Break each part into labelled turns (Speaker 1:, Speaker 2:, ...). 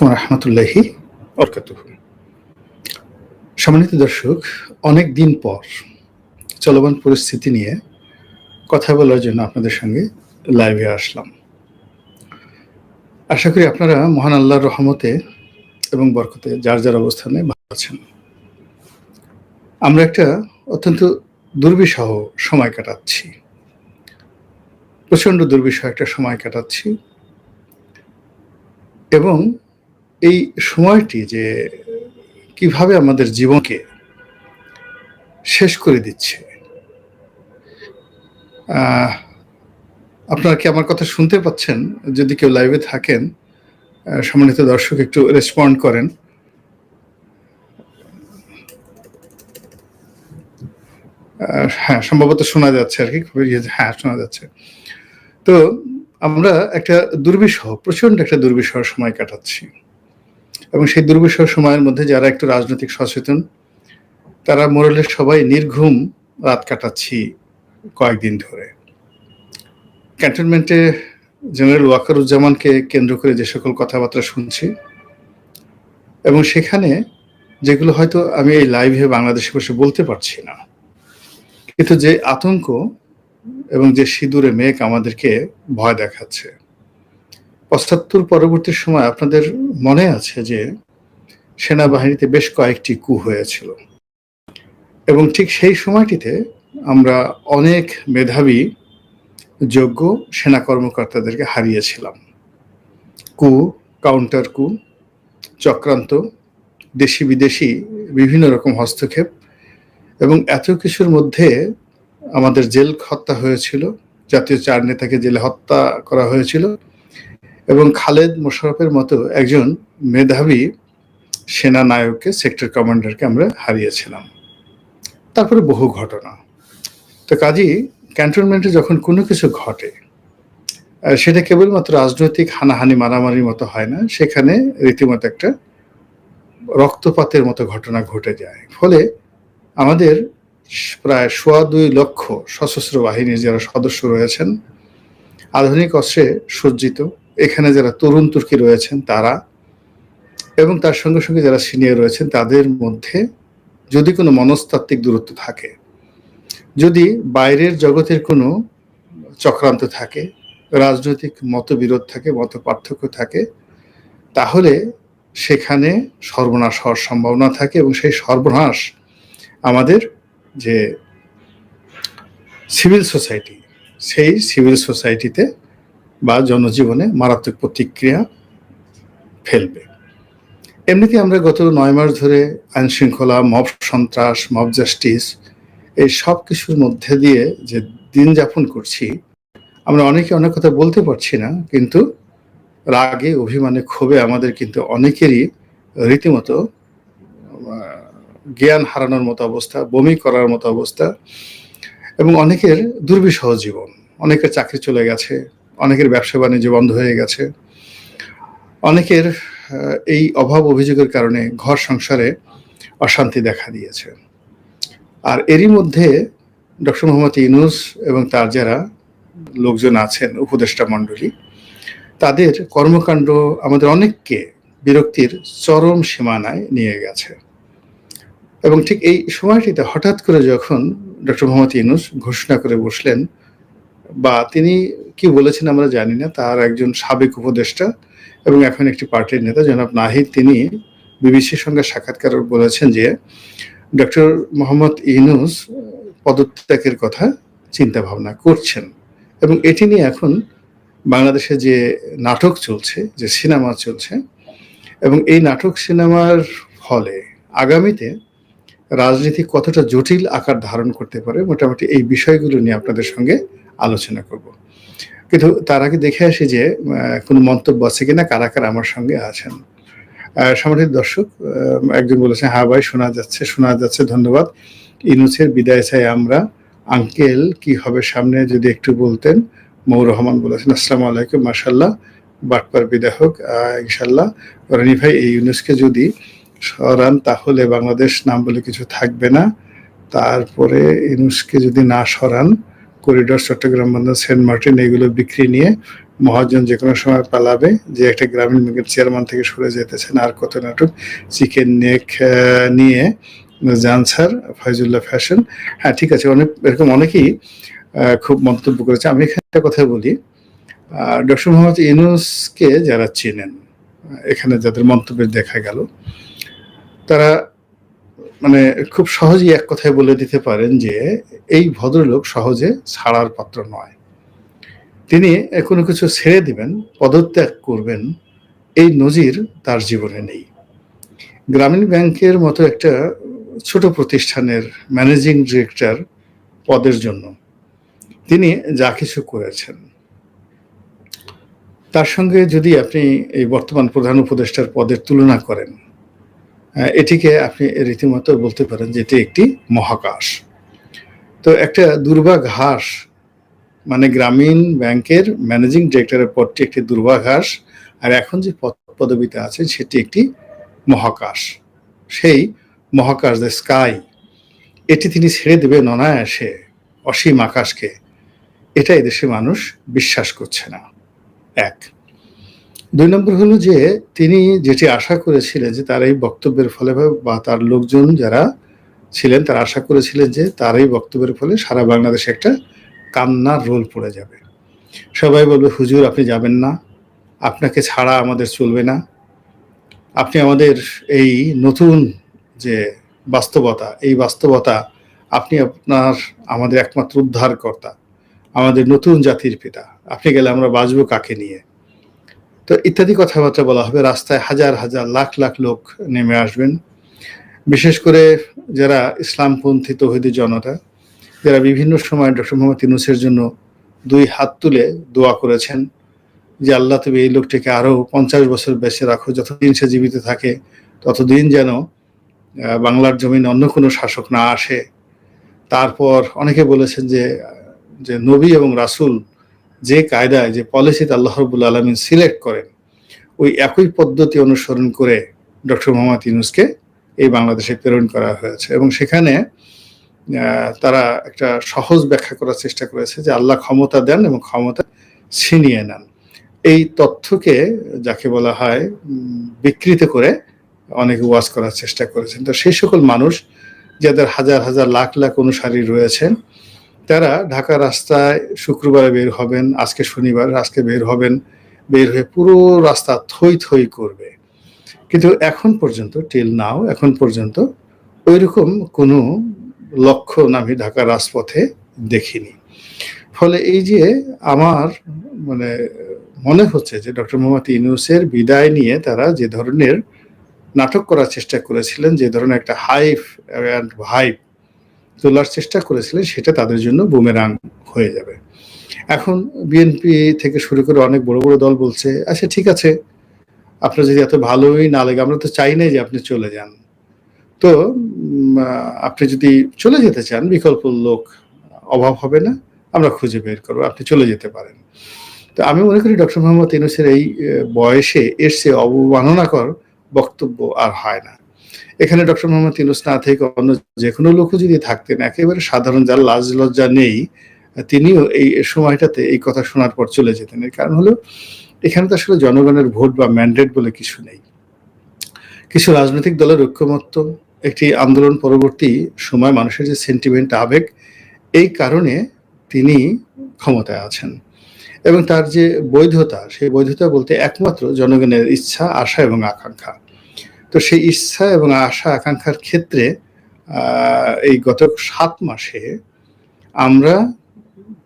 Speaker 1: আলাইকুম রহমতুল্লাহি সম্মানিত দর্শক, অনেক দিন পর চলমান পরিস্থিতি নিয়ে কথা বলার জন্য আপনাদের সঙ্গে লাইভে আসলাম। আশা করি আপনারা মহান আল্লাহর রহমতে এবং বরকতে যার যার অবস্থানে ভালো আছেন। আমরা একটা অত্যন্ত দুর্বিষহ সময় কাটাচ্ছি। প্রচণ্ড দুর্বিষহ একটা সময় কাটাচ্ছি। এবং এই সময়টি যে কীভাবে আমাদের জীবনকে শেষ করে দিচ্ছে আপনারা কি আমার কথা শুনতে পাচ্ছেন? যদি কেউ লাইভে থাকেন সম্মানিত দর্শক একটু রেসপন্ড করেন। হ্যাঁ সম্ভবত শোনা যাচ্ছে আর কি ইয়ে- হ্যাঁ শোনা যাচ্ছে। তো আমরা একটা দুর্বিষহ প্রচণ্ড একটা দুর্বিষহ সময় কাটাচ্ছি। এবং সেই দুর্বিষহ সময়ের মধ্যে যারা একটু রাজনৈতিক সচেতন, তারা মোরালের সবাই নির্ঘুম রাত কাটাচ্ছি কয়েকদিন ধরে। ক্যান্টনমেন্টে জেনারেল ওয়াকারুজ্জামানকে কেন্দ্র করে যে সকল কথাবার্তা শুনছি এবং সেখানে যেগুলো হয়তো আমি এই লাইভে বাংলাদেশে বসে বলতে পারছি না, কিন্তু যে আতঙ্ক এবং যে সিঁদুরে মেঘ আমাদেরকে ভয় দেখাচ্ছে। পঁচাত্তর পরবর্তী সময় আপনাদের মনে আছে যে সেনাবাহিনীতে বেশ কয়েকটি কু হয়েছিল। এবং ঠিক সেই সময়টিতে আমরা অনেক মেধাবী, যোগ্য সেনা কর্মকর্তাদেরকে হারিয়েছিলাম। কু, কাউন্টার কু, চক্রান্ত, দেশি বিদেশি বিভিন্ন রকম হস্তক্ষেপ এবং এত কিছুর মধ্যে আমাদের জেল হত্যা হয়েছিল, জাতীয় চার নেতাকে জেলে হত্যা করা হয়েছিল। এবং খালেদ মোশারফের মতো একজন মেধাবী সেনা নায়ককে সেক্টর কমান্ডারকে আমরা হারিয়েছিলাম। তারপরে বহু ঘটনা। তো কাজী ক্যান্টনমেন্টে যখন কোনো কিছু ঘটে সেটা কেবলমাত্র রাজনৈতিক হানাহানি, মারামারির মতো হয় না। সেখানে রীতিমতো একটা রক্তপাতের মতো ঘটনা ঘটে যায়। ফলে আমাদের প্রায় সোয়া দুই লক্ষ সশস্ত্র বাহিনীর যারা সদস্য রয়েছেন, আধুনিক অস্ত্রে সজ্জিত এখানে যারা তরুণ তুর্কি রয়েছেন তারা এবং তার সঙ্গে সঙ্গে যারা সিনিয়র রয়েছেন তাদের মধ্যে যদি কোনো মনস্তাত্ত্বিক দূরত্ব থাকে, যদি বাইরের জগতের কোনো চক্রান্ত থাকে, রাজনৈতিক মতবিরোধ থাকে মত পার্থক্য থাকে, তাহলে সেখানে সর্বনাশ হওয়ার সম্ভাবনা থাকে এবং সেই সর্বনাশ আমাদের যে সিভিল সোসাইটি সেই সিভিল সোসাইটিতে বা জনজীবনে মারাত্মক প্রতিক্রিয়া ফেলবে। এমনিতে আমরা গত নয় মাস ধরে আইন শৃঙ্খলা মব সন্ত্রাস, মব জাস্টিস এই সব কিছুর মধ্যে দিয়ে যে দিন যাপন করছি, আমরা অনেকে অনেক কথা বলতে পারছি না, কিন্তু রাগে, অভিমানে, ক্ষোভে আমাদের কিন্তু অনেকেরই রীতিমতো জ্ঞান হারানোর মতো অবস্থা, বমি করার মতো অবস্থা এবং অনেকের দুর্বিষহ জীবন, অনেকের চাকরি চলে গেছে অনেকের ব্যবসা বাণিজ্য বন্ধ হয়ে গেছে। অনেকের এই অভাব অভিযোগের কারণে ঘর সংসারে অশান্তি দেখা দিয়েছে। আর এরই মধ্যে ডক্টর মোহাম্মদ ইউনুস এবং তার যারা লোকজন আছেন, উপদেষ্টা মণ্ডলী, তাদের কর্মকাণ্ড আমাদের অনেককে বিরক্তির চরম সীমানায় নিয়ে গেছে। এবং ঠিক এই সময়টিতে হঠাৎ করে যখন ডক্টর মোহাম্মদ ইউনুস ঘোষণা করে বসলেন বা তিনি কি বলেছেন আমরা জানি না, তার একজন সাবেক উপদেষ্টা এবং এখন একটি পার্টির নেতা, জনাব নাহিদ, তিনি বিবিসির সঙ্গে সাক্ষাৎকার বলেছেন যে, ডক্টর মোহাম্মদ ইউনুস পদত্যাগের কথা চিন্তা ভাবনা করছেন এবং এটি নিয়ে এখন বাংলাদেশে যে নাটক চলছে, যে সিনেমা চলছে এবং এই নাটক সিনেমার ফলে আগামীতে রাজনীতি কতটা জটিল আকার ধারণ করতে পারে, মোটামুটি এই বিষয়গুলো নিয়ে আপনাদের সঙ্গে আলোচনা করব। কিন্তু তার আগে দেখে আসি যে কোনো মন্তব্য আছে কিনা কারা কারা আমার সঙ্গে আছেন। আহ, দর্শক একজন বলেছেন হ্যাঁ ভাই শোনা যাচ্ছে শোনা যাচ্ছে ধন্যবাদ। ইনুসের বিদায় চাই আমরা। আঙ্কেল কি হবে সামনে যদি একটু বলতেন? মৌ রহমান বলেছেন আসসালামু আলাইকুম মাসাল্লাহ বাটপার বিদায় হোক ইনশাল্লাহ রনি ভাই এই ইউনুসকে যদি সরান তাহলে বাংলাদেশ নাম বলে কিছু থাকবে না। তারপরে ইউনুসকে যদি না সরান করিডোর, চট্টগ্রাম, বন্দর, সেন্ট মার্টিন এগুলো বিক্রি নিয়ে মহাজন যে কোনো সময় পালাবে যে একটা গ্রামীণ ব্যাংকের চেয়ারম্যান থেকে সরে যেতেছেন। আর কত নাটক, চিকেন নেক নিয়ে জান স্যার, ফয়জুল্লাহ ফ্যাশন। হ্যাঁ ঠিক আছে, অনেক, এরকম অনেকেই খুব মন্তব্য করেছে। আমি এখানে একটা কথা বলি ডক্টর মোহাম্মদ ইউনুসকে যারা চেনেন, এখানে যাদের মন্তব্যে দেখা গেল, তারা মানে খুব সহজেই এক কথায় বলে দিতে পারেন যে, এই ভদ্রলোক সহজে ছাড়ার পাত্র নয়। তিনি কোনো কিছু ছেড়ে দিবেন, পদত্যাগ করবেন, এই নজির তার জীবনে নেই। গ্রামীণ ব্যাংকের মতো একটা ছোট প্রতিষ্ঠানের ম্যানেজিং ডিরেক্টর পদের জন্য তিনি যা কিছু করেছেন। তার সঙ্গে যদি আপনি এই বর্তমান প্রধান উপদেষ্টার পদের তুলনা করেন এটিকে আপনি রীতিমতো বলতে পারেন যে এটি একটি মহাকাশ। তো একটা দুর্বাঘাস মানে গ্রামীণ ব্যাংকের ম্যানেজিং ডিরেক্টরের পদটি একটি দুর্বাঘাস আর এখন যে পদ, পদবিতে আছে সেটি একটি মহাকাশ। সেই মহাকাশ, দ্য স্কাই, এটি তিনি ছেড়ে দেবেন অনায়াসে অসীম আকাশকে। এটা এদেশে মানুষ বিশ্বাস করছে না। এক দুই নম্বর হলো যে তিনি যেটি আশা করেছিলেন যে তার এই বক্তব্যের ফলে বা তার লোকজন যারা ছিলেন তারা আশা করেছিলেন যে তার এই বক্তব্যের ফলে সারা বাংলাদেশে একটা কান্নার রোল পড়ে যাবে। সবাই বলবে, হুজুর, আপনি যাবেন না। আপনাকে ছাড়া আমাদের চলবে না। আপনি আমাদের এই নতুন যে বাস্তবতা, এই বাস্তবতা আপনি আপনার, আমাদের একমাত্র উদ্ধারকর্তা, আমাদের নতুন জাতির পিতা। আপনি গেলে আমরা বাঁচবো কাকে নিয়ে? তো ইত্যাদি কথাবার্তা বলা হবে। রাস্তায় হাজার হাজার লাখ লাখ লোক নেমে আসবেন। বিশেষ করে যারা ইসলামপন্থী তহিদি জনতা, যারা বিভিন্ন সময় ডক্টর মোহাম্মদ ইউনুসের জন্য দুই হাত তুলে দোয়া করেছেন যে, আল্লাহ, তুমি এই লোকটিকে আরও পঞ্চাশ বছর বেঁচে রাখো। যতদিন সে জীবিত থাকে, ততদিন যেন বাংলার জমিন অন্য কোনো শাসক না আসে। তারপর অনেকে বলেছেন যে যে নবী এবং রাসূল যে কায়দায়, যে পলিসিতে আল্লাহ রবুল আলমিন সিলেক্ট করেন, ওই একই পদ্ধতি অনুসরণ করে ডক্টর মোহাম্মদ ইউনুসকে এই বাংলাদেশে প্রেরণ করা হয়েছে। এবং সেখানে তারা একটা সহজ ব্যাখ্যা করার চেষ্টা করেছে যে আল্লাহ ক্ষমতা দেন এবং ক্ষমতা ছিনিয়ে নেন। এই তথ্যকে, যাকে বলা হয় বিকৃত করে অনেকে ওয়াজ করার চেষ্টা করেছেন। তো সেই সকল মানুষ, যাদের হাজার হাজার লাখ লাখ অনুসারী রয়েছেন তারা ঢাকা রাস্তায় শুক্রবারে বের হবেন, আজকে শনিবার আজকে বের হবেন, বের হয়ে পুরো রাস্তা থই থই করবে। কিন্তু এখন পর্যন্ত টিল নাও এখন পর্যন্ত ওইরকম কোনো লক্ষণ আমি ঢাকার রাজপথে দেখিনি। ফলে এই যে আমার মানে মনে হচ্ছে যে ডক্টর মোহাম্মদ ইউনুসের বিদায় নিয়ে তারা যে ধরনের নাটক করার চেষ্টা করেছিলেন, যে ধরনের একটা হাইফ অ্যান্ড ভাইব তোলার চেষ্টা করেছিলেন, সেটা তাদের জন্য বুমেরাং হয়ে যাবে। এখন বিএনপি থেকে শুরু করে অনেক বড় বড় দল বলছে আচ্ছা ঠিক আছে, আপনার যদি এত ভালোই না লাগে, আমরা তো চাই নাই যে আপনি চলে যান। তো আপনি যদি চলে যেতে চান বিকল্প লোক অভাব হবে না, আমরা খুঁজে বের করব, আপনি চলে যেতে পারেন। তো আমি মনে করি ডক্টর মোহাম্মদ ইউনুসের এই বয়সে এর অবমাননাকর বক্তব্য আর হয় না। এখানে ডক্টর মোহাম্মদ ইউনুস না থেকে অন্য যে কোনো লোকও যদি থাকতেন, একেবারে সাধারণ যার লাজ লজ্জা নেই, তিনিও এই সময়টাতে এই কথা শোনার পর চলে যেতেন। এর কারণ হলো, এখানে তো আসলে জনগণের ভোট বা ম্যান্ডেট বলে কিছু নেই। কিছু রাজনৈতিক দলের ঐক্যমত্য, একটি আন্দোলন পরবর্তী সময় মানুষের যে সেন্টিমেন্ট আবেগ, এই কারণে তিনি ক্ষমতায় আছেন। এবং তার যে বৈধতা, সেই বৈধতা বলতে একমাত্র জনগণের ইচ্ছা, আশা এবং আকাঙ্ক্ষা। তো সেই ইচ্ছা এবং আশা, আকাঙ্ক্ষার ক্ষেত্রে এই গত সাত মাসে আমরা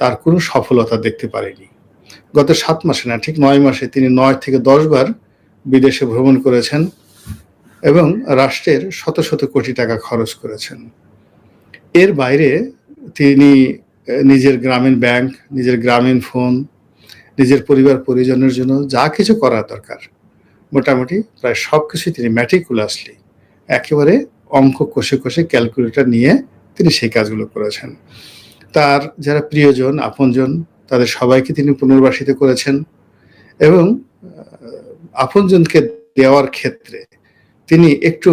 Speaker 1: তার কোনো সফলতা দেখতে পারিনি। গত সাত মাসে না, ঠিক নয় মাসে তিনি নয় থেকে দশ বার বিদেশে ভ্রমণ করেছেন এবং রাষ্ট্রের শত শত কোটি টাকা খরচ করেছেন। এর বাইরে তিনি নিজের গ্রামীণ ব্যাংক, নিজের গ্রামীণ ফোন, নিজের পরিবার পরিজনের জন্য যা কিছু করার দরকার মোটামুটি প্রায় সব কিছুই তিনি ম্যাটিকুলাসলি একেবারে অঙ্ক কষে কষে ক্যালকুলেটর নিয়ে তিনি সেই কাজগুলো করেছেন। তার যারা প্রিয়জন, আপনজন, তাদের সবাইকে তিনি পুনর্বাসিত করেছেন এবং আপনজনকে দেওয়ার ক্ষেত্রে তিনি একটু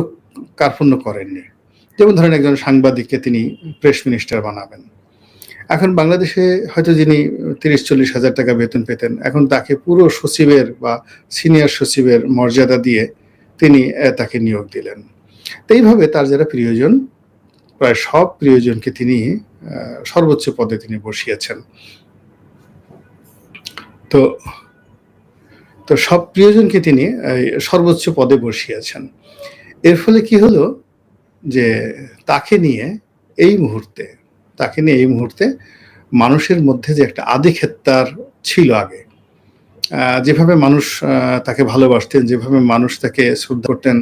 Speaker 1: কার্পণ্য করেননি। যেমন ধরেন একজন সাংবাদিককে তিনি প্রেস মিনিস্টার বানাবেন। এখন বাংলাদেশে হয়তো যিনি তিরিশ, চল্লিশ হাজার টাকা বেতন পেতেন, এখন তাকে পুরো সচিবের বা সিনিয়র সচিবের মর্যাদা দিয়ে তিনি তাকে নিয়োগ দিলেন। তো এইভাবে তার যারা প্রিয়জন, প্রায় সব প্রিয়জনকে তিনি সর্বোচ্চ পদে তিনি বসিয়েছেন। তো তো সব প্রিয়জনকে তিনি সর্বোচ্চ পদে বসিয়েছেন। এর ফলে কি হলো যে তাকে নিয়ে এই মুহূর্তে তাকে নিয়ে এই মুহূর্তে মানুষের মধ্যে যে একটা আধিক্ষেত্তার ছিল আগে যেভাবে মানুষ তাকে ভালোবাসতেন, যেভাবে মানুষ তাকে শ্রদ্ধা করতেন,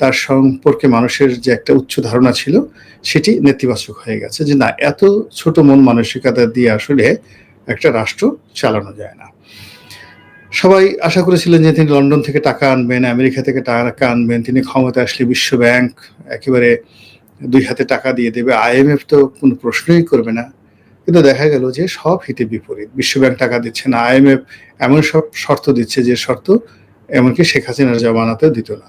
Speaker 1: তার সম্পর্কে মানুষের যে একটা উচ্চ ধারণা ছিল, সেটি নেতিবাচক হয়ে গেছে যে না, এত ছোট মন মানসিকতা দিয়ে আসলে একটা রাষ্ট্র চালানো যায় না। সবাই আশা করেছিলেন যে তিনি লন্ডন থেকে টাকা আনবেন, আমেরিকা থেকে টাকা আনবেন, তিনি ক্ষমতা আসলে বিশ্ব ব্যাংক, একেবারে দুই হাতে টাকা দিয়ে দেবে আইএমএফ তো কোনো প্রশ্নই করবে না। কিন্তু দেখা গেল যে সব হিতে বিপরীত। বিশ্বব্যাংক টাকা দিচ্ছে না আইএমএফ এমন সব শর্ত দিচ্ছে যে শর্ত এমনকি শেখ হাসিনার জমানাতেও দিত না।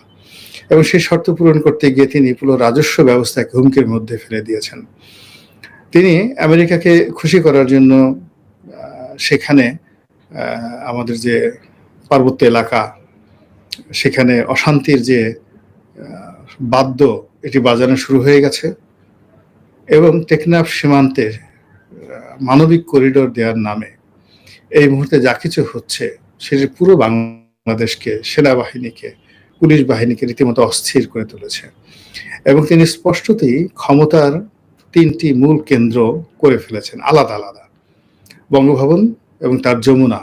Speaker 1: এবং সেই শর্ত পূরণ করতে গিয়ে তিনি পুরো রাজস্ব ব্যবস্থাকে হুমকির মধ্যে ফেলে দিয়েছেন। তিনি আমেরিকাকে খুশি করার জন্য সেখানে আমাদের যে পার্বত্য এলাকা, সেখানে অশান্তির যে বাদ্য এটি বাজানো শুরু হয়ে গেছে এবং টেকনাফ সীমান্তে আহ, মানবিক করিডোর দেওয়ার নামে এই মুহূর্তে যা কিছু হচ্ছে সেটি পুরো বাংলাদেশকে সেনাবাহিনীকে পুলিশ বাহিনীকে রীতিমতো অস্থির করে তুলেছে এবং তিনি স্পষ্টতই ক্ষমতার তিনটি মূল কেন্দ্র করে ফেলেছেন আলাদা আলাদা। বঙ্গভবন এবং তার যমুনা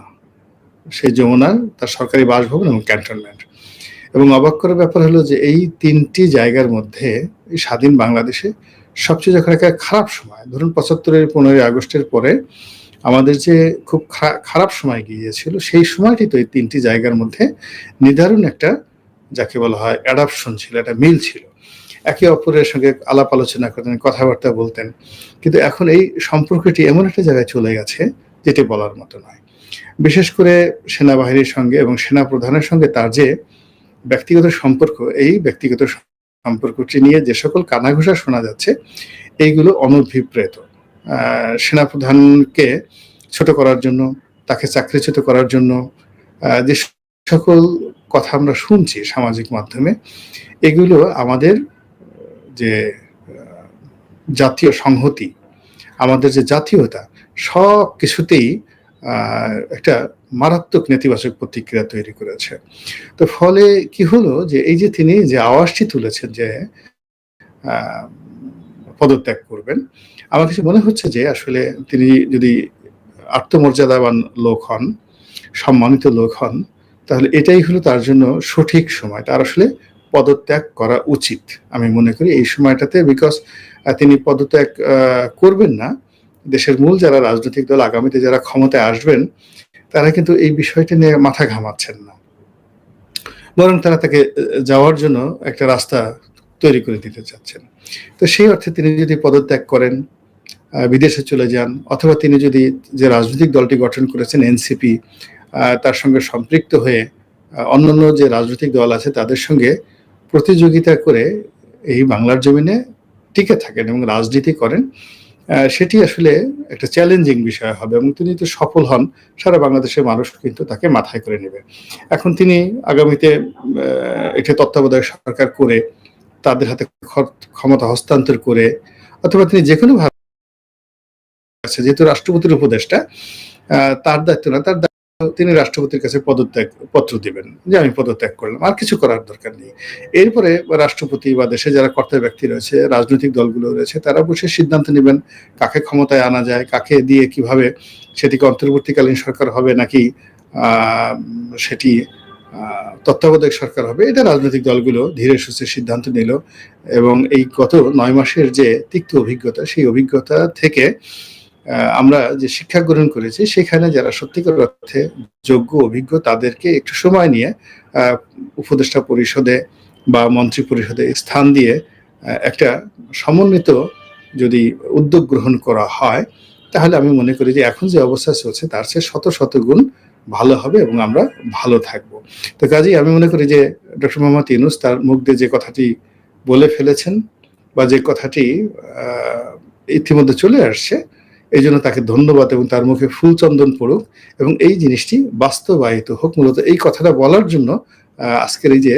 Speaker 1: সেই যমুনার তার সরকারি বাসভবন এবং ক্যান্টনমেন্ট। এবং অবাক করার ব্যাপার হলো যে এই তিনটি জায়গার মধ্যে স্বাধীন বাংলাদেশে সবচেয়ে যখন একটা খারাপ সময়, ধরুন পঁচাত্তরের পনেরোই আগস্টের পরে আমাদের যে খুব খারাপ সময় গিয়েছিল, সেই সময়টি তো এই তিনটি জায়গার মধ্যে নির্ধারণ একটা যাকে বলা হয় অ্যাডাপশন ছিল, একটা মিল ছিল। একে অপরের সঙ্গে আলাপ আলোচনা করতেন, কথাবার্তা বলতেন। কিন্তু এখন এই সম্পর্কটি এমন একটা জায়গায় চলে গেছে, যেটি বলার মতো নয়। বিশেষ করে সেনাবাহিনীর সঙ্গে এবং সেনা প্রধানের সঙ্গে তার যে ব্যক্তিগত সম্পর্ক, এই ব্যক্তিগত সম্পর্কটি নিয়ে যে সকল কানাঘুষা শোনা যাচ্ছে, এইগুলো অনভিপ্রেত। সেনাপ্রধানকে ছোট করার জন্য, তাকে চাকরিচ্যুত করার জন্য যে সকল কথা আমরা শুনছি সামাজিক মাধ্যমে, এগুলো আমাদের যে জাতীয় সংহতি, আমাদের যে জাতীয়তা সব কিছুতেই একটা মারাত্মক নেতিবাচক প্রতিক্রিয়া তৈরি করেছে। তো ফলে কি হলো যে এই যে তিনি যে আওয়াজটি তুলেছেন যে পদত্যাগ করবেন, আমার কাছে মনে হচ্ছে যে আসলে তিনি যদি আত্মমর্যাদাবান লোক হন, সম্মানিত লোক হন, তাহলে এটাই হলো তার জন্য সঠিক সময়। তার আসলে পদত্যাগ করা উচিত, আমি মনে করি এই সময়টাতে বিকজ তিনি পদত্যাগ করবেন না। দেশের মূল যারা রাজনৈতিক দল আগামীতে যারা ক্ষমতায় আসবেন, তারা কিন্তু এই বিষয়টি নিয়ে মাথা ঘামাচ্ছেন না। বরং তারা তাকে যাওয়ার জন্য একটা রাস্তা তৈরি করে দিতে চাচ্ছেন। তো সেই অর্থে তিনি যদি পদত্যাগ করেন বিদেশে চলে যান, অথবা তিনি যদি যে রাজনৈতিক দলটি গঠন করেছেন, এনসিপি তার সঙ্গে সম্পৃক্ত হয়ে অন্যান্য যে রাজনৈতিক দল আছে, তাদের সঙ্গে প্রতিযোগিতা করে এই বাংলার জমিনে টিকে থাকেন এবং রাজনীতি করেন সেটি আসলে একটা চ্যালেঞ্জিং বিষয় হবে এবং তিনি যদি সফল হন, সারা বাংলাদেশের মানুষ কিন্তু তাকে মাথায় করে নেবে। এখন তিনি আগামীতে একটি তত্ত্বাবধায়ক সরকার করে, তাদের হাতে ক্ষমতা হস্তান্তর করে, অথবা তিনি যে কোনো ভাবে যেহেতু রাষ্ট্রপতির উপদেষ্টা তার দায়িত্ব না, তার তিনি রাষ্ট্রপতির কাছে পদত্যাগ, পত্র দিবেন যে আমি পদত্যাগ করলাম, আর কিছু করার দরকার নেই। এরপরে রাষ্ট্রপতি বা দেশে যারা কর্তা ব্যক্তি রয়েছে, রাজনৈতিক দলগুলো রয়েছে, তারা বসে সিদ্ধান্ত নেবেন কাকে ক্ষমতায় আনা যায়, কাকে দিয়ে কীভাবে সেটিকে অন্তর্বর্তীকালীন সরকার হবে নাকি সেটি তত্ত্বাবধায়ক সরকার হবে। এটা রাজনৈতিক দলগুলো ধীরে সুস্থে সিদ্ধান্ত নিল এবং এই গত নয় মাসের যে তিক্ত অভিজ্ঞতা, সেই অভিজ্ঞতা থেকে আমরা যে শিক্ষা গ্রহণ করেছি, সেখানে যারা সত্যিকার অর্থে যোগ্য, অভিজ্ঞ, তাদেরকে একটু সময় নিয়ে উপদেষ্টা পরিষদে বা মন্ত্রী পরিষদে স্থান দিয়ে একটা সমন্বিত যদি উদ্যোগ গ্রহণ করা হয়, তাহলে আমি মনে করি যে এখন যে অবস্থা চলছে, তার চেয়ে শত শত গুণ ভালো হবে এবং আমরা ভালো থাকব। তো কাজেই আমি মনে করি যে ডক্টর মোহাম্মদ ইউনুস তার মুখ দিয়ে যে কথাটি বলে ফেলেছেন বা যে কথাটি ইতিমধ্যে চলে আসছে এই জন্য তাকে ধন্যবাদ এবং তার মুখে ফুলচন্দন পড়ুক এবং এই জিনিসটি বাস্তবায়িত হোক। মূলত এই কথাটা বলার জন্য আজকের এই যে